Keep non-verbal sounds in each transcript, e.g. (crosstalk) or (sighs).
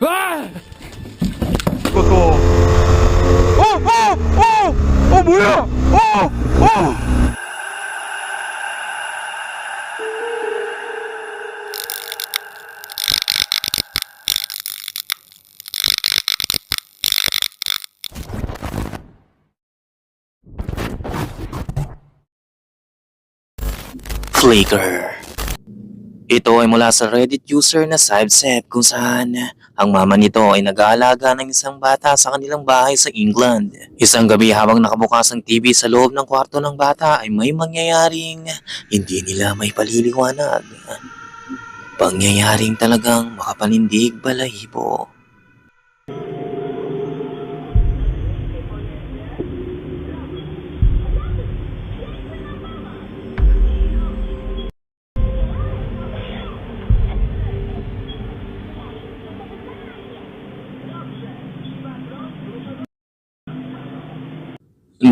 아! 이것도 어! 어! 어! 어 뭐야! 어! 어! Flickr. Ito ay mula sa Reddit user na Sibsep kung saan ang mama nito ay nag-aalaga ng isang bata sa kanilang bahay sa England. Isang gabi habang nakabukas ang TV sa loob ng kwarto ng bata ay may mangyayaring hindi nila may paliliwanag. Pangyayaring talagang makapanindig balahibo.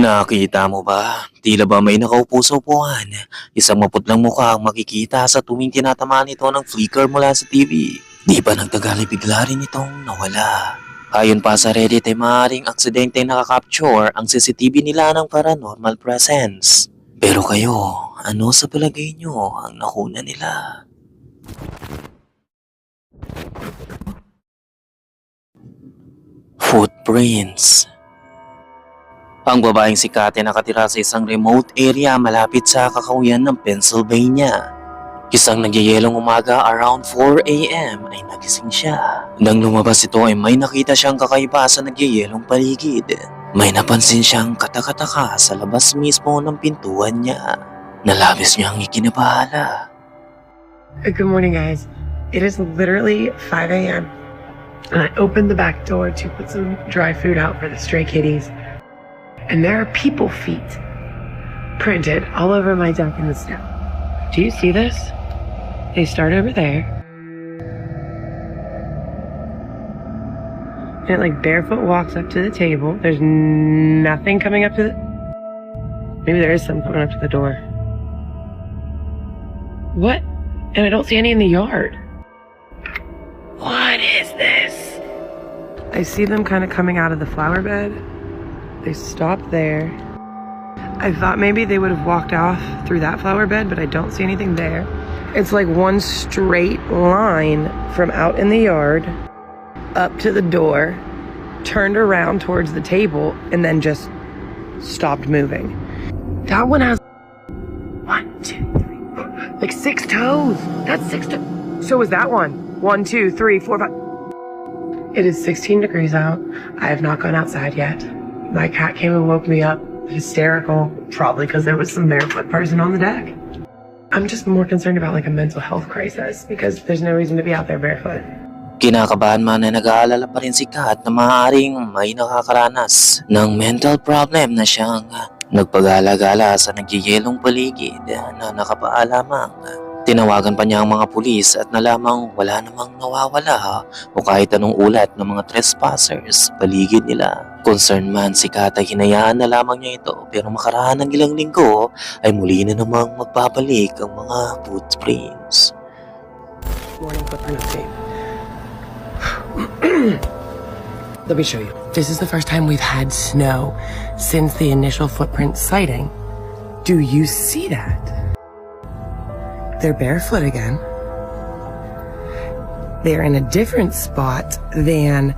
Nakita mo ba? Tila ba may nakaupo sa upuan? Isang maputlang mukha ang makikita sa tuwing tinatamaan ito ng flicker mula sa TV. Di ba nagtagal ay bigla rin itong nawala? Ayon pa sa Reddit ay maaaring aksidente nakakapture ang CCTV nila ng paranormal presence. Pero kayo, ano sa palagay nyo ang nakuna nila? Footprints ang babaeng si Kate nakatira sa isang remote area malapit sa kakawian ng Pennsylvania. Isang nagyayelong umaga around 4 a.m. ay nagising siya. Nang lumabas ito ay may nakita siyang kakaiba sa nagyayelong paligid. May napansin siyang katakataka sa labas mismo ng pintuan niya. Nalabis niyang ikinabahala. Good morning, guys. It is literally 5 a.m. And I opened the back door to put some dry food out for the stray kitties. And there are people feet printed all over my deck in the snow. Do you see this? They start over there. And it like barefoot walks up to the table. There's nothing coming up to the. Maybe there is some coming up to the door. What? And I don't see any in the yard. What is this? I see them kind of coming out of the flower bed. They stopped there. I thought maybe they would have walked off through that flower bed, but I don't see anything there. It's like one straight line from out in the yard up to the door, turned around towards the table, and then just stopped moving. That one has one, two, three, four, like six toes. That's six toes. So is that one. One, two, three, four, five. It is 16 degrees out. I have not gone outside yet. My cat came and woke me up, hysterical, probably because there was some barefoot person on the deck. I'm just more concerned about like a mental health crisis because there's no reason to be out there barefoot. Kinakabahan man na nag-aalala pa rin si Kat na maaaring may nakakaranas ng mental problem na siyang nagpagala-gala sa nagyayelong paligid na nakapaalamang. Tinawagan pa niya ang mga pulis at nalamang wala namang nawawala o kahit anong ulat ng mga trespassers paligid nila. Concerned man si Kat ay hinayaan na lamang niya ito pero makaraan ng ilang linggo ay muli na namang magbabalik ang mga footprints. Morning footprint update. (clears throat) Let me show you. This is the first time we've had snow since the initial footprint sighting. Do you see that? They're barefoot again. They're in a different spot than.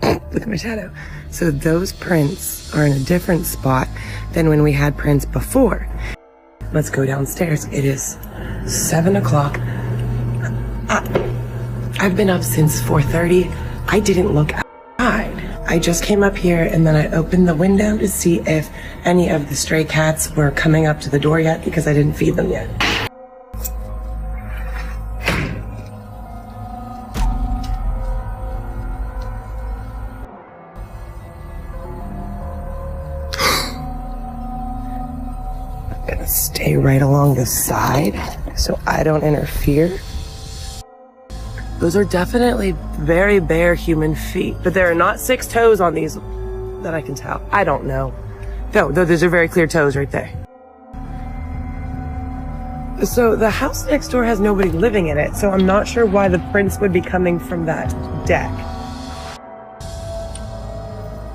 (coughs) Look at my shadow. So those prints are in a different spot than when we had prints before. Let's go downstairs. It is seven o'clock. I've been up since 4:30. I didn't look. I just came up here and then I opened the window to see if any of the stray cats were coming up to the door yet because I didn't feed them yet. (gasps) I'm Gonna stay right along the side so I don't interfere. Those are definitely very bare human feet, but there are not six toes on these that I can tell. I don't know. No, th- those are very clear toes right there. So the house next door has nobody living in it, so I'm not sure why the prince would be coming from that deck.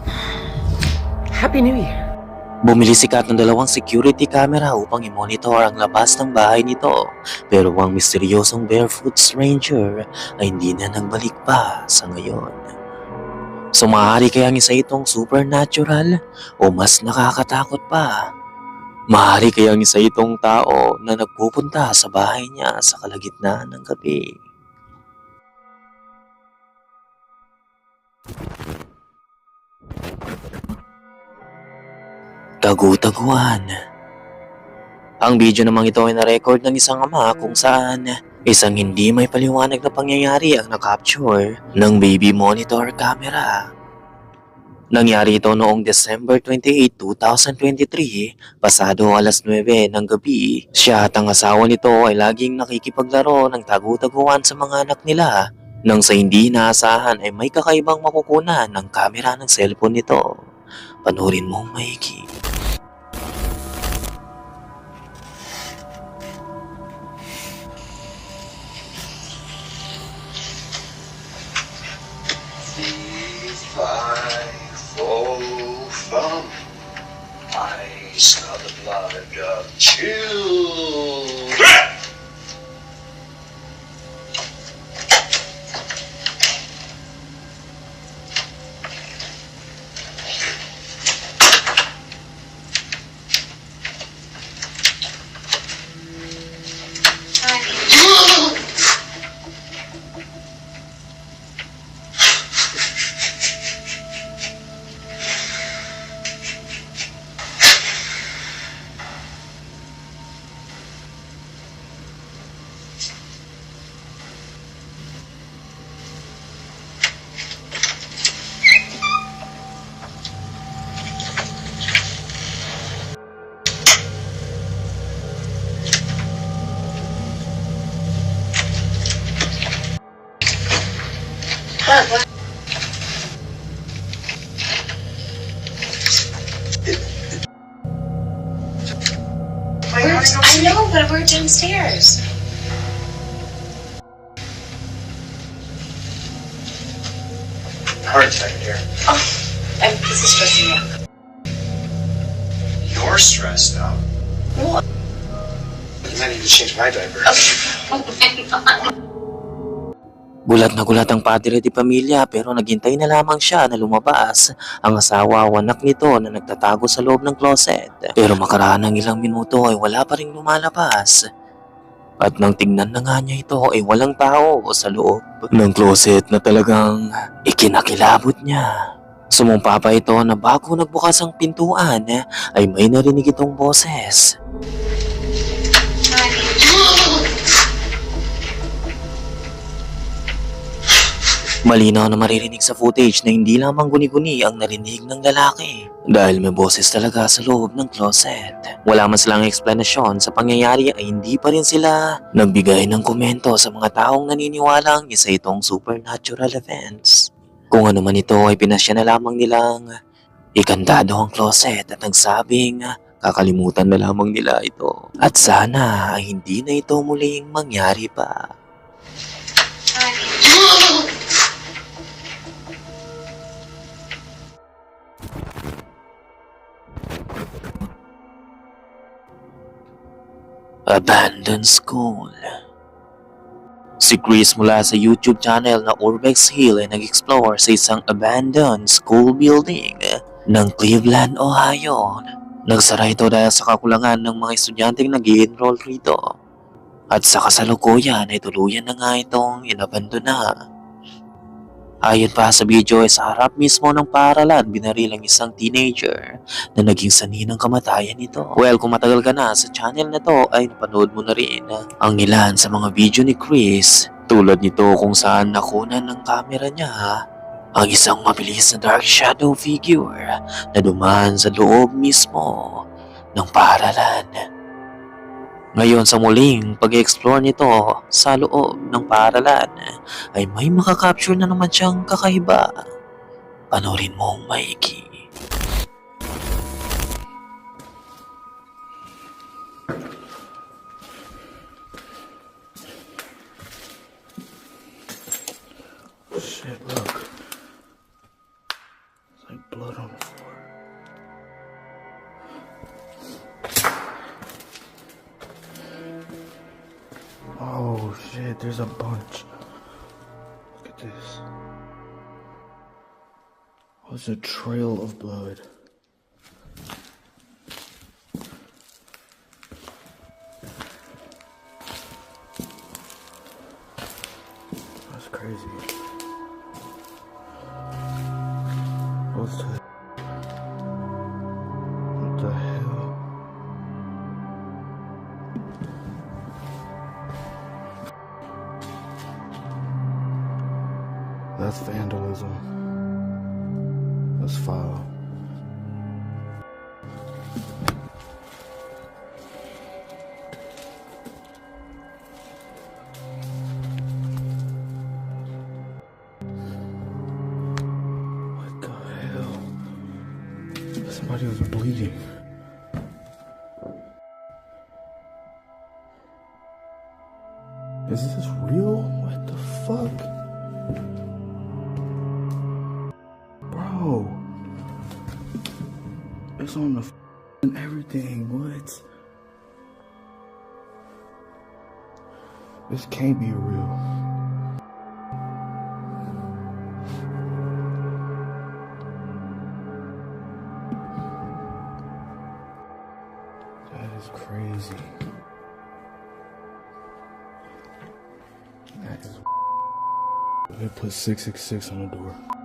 (sighs) Happy New Year. Bumili si Kat ng dalawang security camera upang i-monitor ang labas ng bahay nito. Pero ang misteryosong barefoot stranger ay hindi na nagbalik pa sa ngayon. So maaari kayang isa itong supernatural o mas nakakatakot pa. Maaari kayang isa itong tao na nagpupunta sa bahay niya sa kalagitnaan ng gabi. Tagutaguan. Ang video namang ito ay na-record ng isang ama kung saan isang hindi may paliwanag na pangyayari ang na-capture ng baby monitor camera. Nangyari ito noong December 28, 2023, pasado alas 9 ng gabi. Siya at ang asawa nito ay laging nakikipaglaro ng tagutaguan sa mga anak nila nang sa hindi inaasahan ay may kakaibang makukunan ng camera ng cellphone nito. Panurin mo maigi. East of. Chill. I know, but we're downstairs. Heart attack here. Oh, I'm, this is stressing me out. You're stressed out. What? I need to change my diaper. Oh my god. Gulat na gulat ang padre di pamilya pero naghintay na lamang siya na lumabas ang asawa o anak nito na nagtatago sa loob ng closet. Pero makaraan ng ilang minuto ay wala pa rin lumalabas. At nang tingnan na nga niya ito ay walang tao sa loob ng closet na talagang ikinakilabot niya. Sumumpa pa ito na bago nagbukas ang pintuan ay may narinig itong boses. Malinaw na maririnig sa footage na hindi lamang guni-guni ang narinig ng lalaki dahil may boses talaga sa loob ng closet. Wala man silang eksplanasyon sa pangyayari ay hindi pa rin sila nagbigay ng komento sa mga taong naniniwalang isa itong supernatural events. Kung ano man ito ay pinasya na lamang nilang ikandado ang closet at nagsabing kakalimutan na lamang nila ito. At sana ay hindi na ito muling mangyari pa. Abandoned School Si Chris mula sa YouTube channel na Urbex Hill ay nag-explore sa isang abandoned school building ng Cleveland, Ohio. Nagsara ito dahil sa kakulangan ng mga estudyanteng nag enroll rito. At sa kasalukuyan ay tuluyan na nga itong inabandona. Ayon pa sa video ay sa harap mismo ng paaralan binaril ang isang teenager na naging sanhi ng kamatayan nito. Well, kung matagal ka na sa channel na to ay napanood mo na rin ang ilan sa mga video ni Chris tulad nito kung saan nakunan ng camera niya ang isang mabilis na dark shadow figure na dumaan sa loob mismo ng paaralan. Ngayon sa muling pag-explore nito sa loob ng paaralan ay may makakapture na naman siyang kakaiba. Panorin mo maigi. It's a trail of blood. That's vandalism. That's foul. It's on the and everything. What? This can't be real. That is crazy. That is. They put 666 on the door.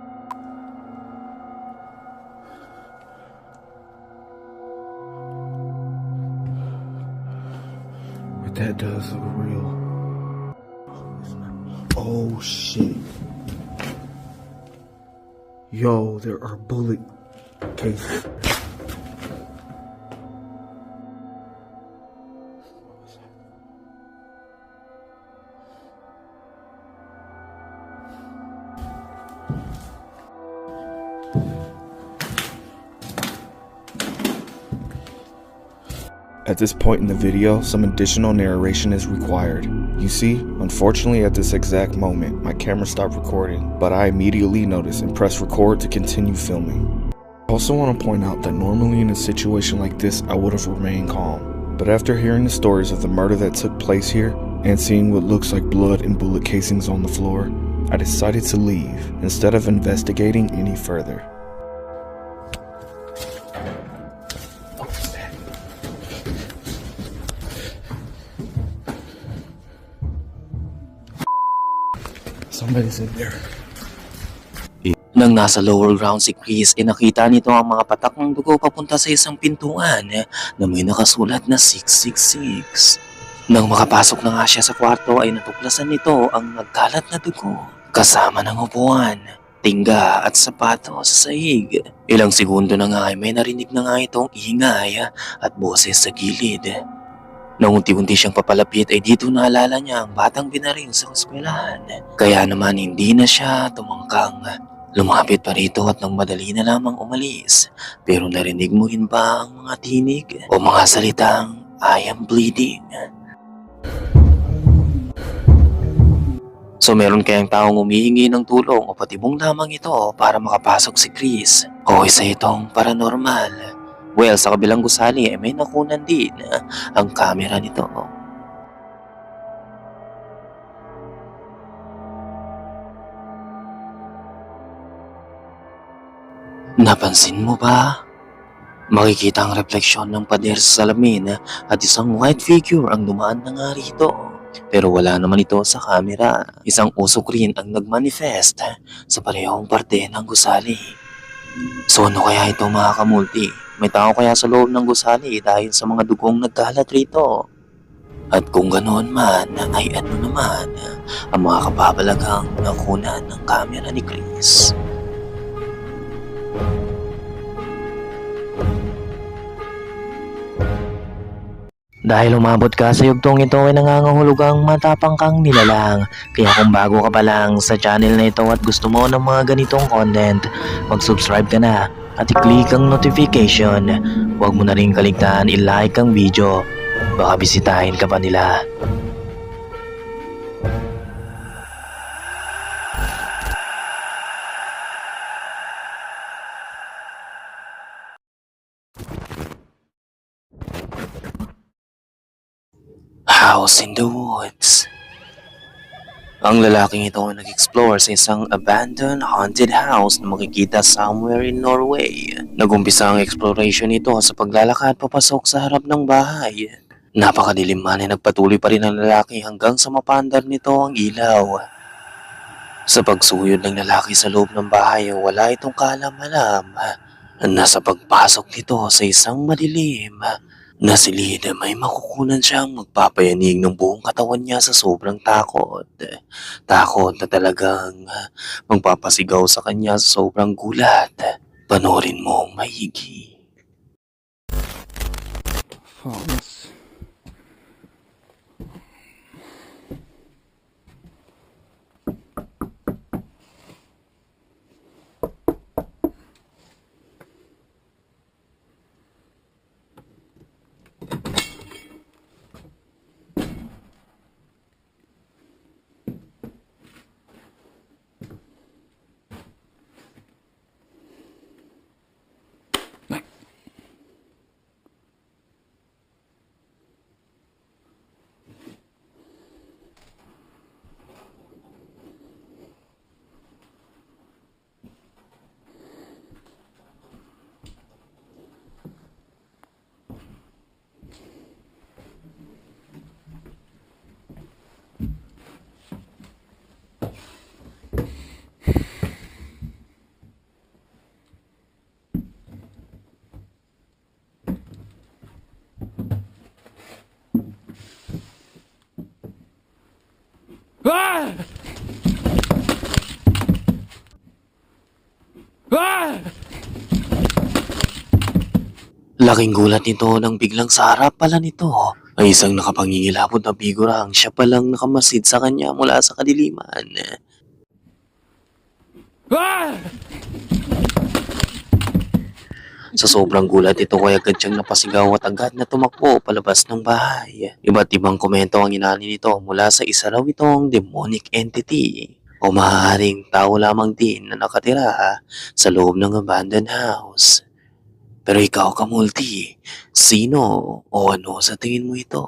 That does look real. Oh shit. Yo, there are bullet cases. At this point in the video, some additional narration is required. You see, unfortunately at this exact moment, my camera stopped recording, but I immediately noticed and pressed record to continue filming. I also want to point out that normally in a situation like this, I would have remained calm. But after hearing the stories of the murder that took place here, and seeing what looks like blood and bullet casings on the floor, I decided to leave instead of investigating any further. Somebody's in there. Nang nasa lower ground si Chris, eh nakita nito ang mga patak ng dugo papunta sa isang pintuan eh, na may nakasulat na 666. Nang makapasok na nga siya sa kwarto ay natuklasan nito ang nagkalat na dugo kasama ng upuan, tingga at sapatos sa sahig. Ilang segundo na nga ay may narinig na nga itong ingay at boses sa gilid. Nang unti-unti siyang papalapit ay dito naalala niya ang batang binaring sa eskwelahan. Kaya naman hindi na siya tumangkang. Lumapit pa rito at nang madali na lamang umalis. Pero narinig mo rin ba ang mga tinig o mga salitang I am bleeding? So meron kayang taong humihingi ng tulong o patibong lamang ito para makapasok si Chris o isa itong paranormal. Well, sa kabilang gusali ay may nakunan din ang camera nito. Napansin mo ba? Makikita ang refleksyon ng pader sa salamin at isang white figure ang dumaan na nga rito. Pero wala naman ito sa camera. Isang usok rin ang nagmanifest sa parehong parte ng gusali. So ano kaya ito mga kamulti? May tao kaya sa loob ng gusali dahil sa mga dugong nagkalat rito? At kung ganoon man, ay ano naman ang mga kababalagang nakunan ng camera ni Chris? Dahil umabot ka sa yugtong ito ay nangangahulugang matapang kang nilalang. Kaya kung bago ka pa lang sa channel na ito at gusto mo ng mga ganitong content, mag-subscribe ka na at i-click ang notification. Huwag mo na rin kaligtaan i-like ang video. Baka bisitahin ka pa nila. House in the Woods Ang lalaking ito ay nag-explore sa isang abandoned haunted house na makikita somewhere in Norway. Nagumpisa ang exploration nito sa paglalakad papasok sa harap ng bahay. Napakadilim man ay nagpatuloy pa rin ang lalaki hanggang sa mapandar nito ang ilaw. Sa pagsuyod ng lalaki sa loob ng bahay, wala itong kaalam-alam. Nasa pagpasok nito sa isang madilim na silid may makukunan siyang magpapayanig ng buong katawan niya sa sobrang takot. Takot na talagang magpapasigaw sa kanya sa sobrang gulat. Panorin mo ang maigi. Faens. Laking gulat nito nang biglang sa harap pala nito ay isang nakapangingilabot na figurang siya palang nakamasid sa kanya mula sa kadiliman. Sobrang gulat ito ay agad siyang napasigaw at agad na tumakbo palabas ng bahay. Iba't ibang komento ang inani nito mula sa isa raw itong demonic entity o maaaring tao lamang din na nakatira sa loob ng abandoned house. Pero ikaw, Kamulti, sino o ano sa tingin mo ito?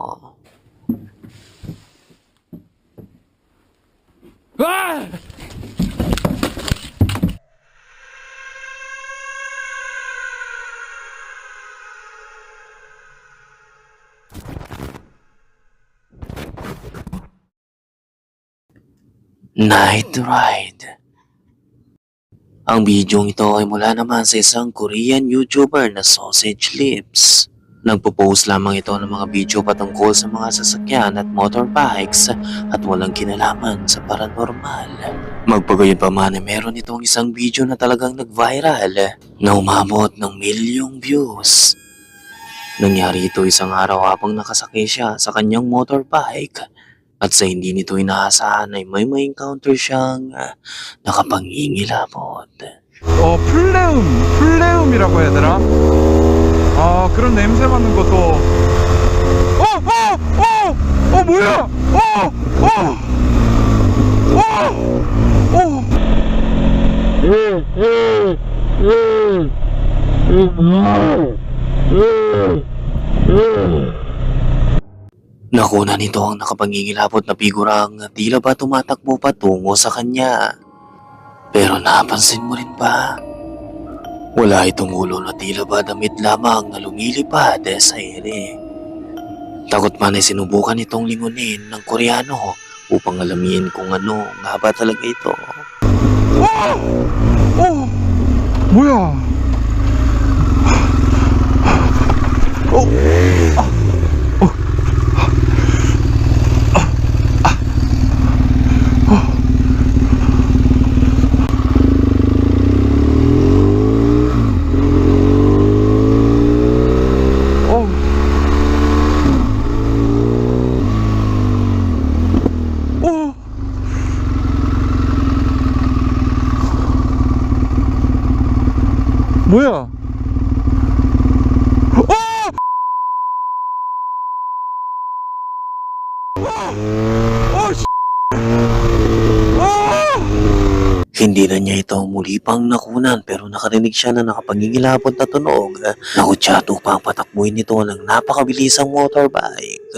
Night Ride Ang bidyong ito ay mula naman sa isang Korean YouTuber na Sausage Lips. Nagpo-post lamang ito ng mga video patungkol sa mga sasakyan at motorbikes at walang kinalaman sa paranormal. Magpagayon pa man ay meron itong isang video na talagang nag-viral na umabot ng milyong views. Nangyari ito isang araw habang nakasakay siya sa kanyang motorbike at sa hindi nito inaasahan ay may may encounter siyang ah, nakapangingilabot. 어, 플레움, 플레움이라고 해야 되나? 아, 그런 냄새 맡는 것도. 어, 어, 어, 어, 뭐야? 어, 어, 어, 어. Nakuna nito ang nakapangingilabot na figurang tila ba tumatakbo patungo sa kanya. Pero napansin mo rin ba? Wala itong ulo na tila ba damit lamang na lumilipad eh, sa ere. Takot man ay sinubukan itong lingunin ng Koreano upang alamin kung ano nga ba talaga ito. Ah! Oh! Oh! 뭐야? Oh! Ah! Oh, oh! Hindi na niya ito muli pang nakunan pero nakarinig siya na nakapangingilapot na tunog na kutsyato upang patakbuhin nito ng napakabilisang motorbike.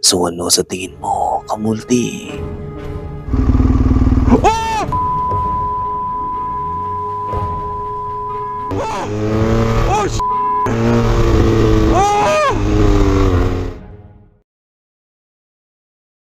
So ano sa tingin mo, kamulti? Oh!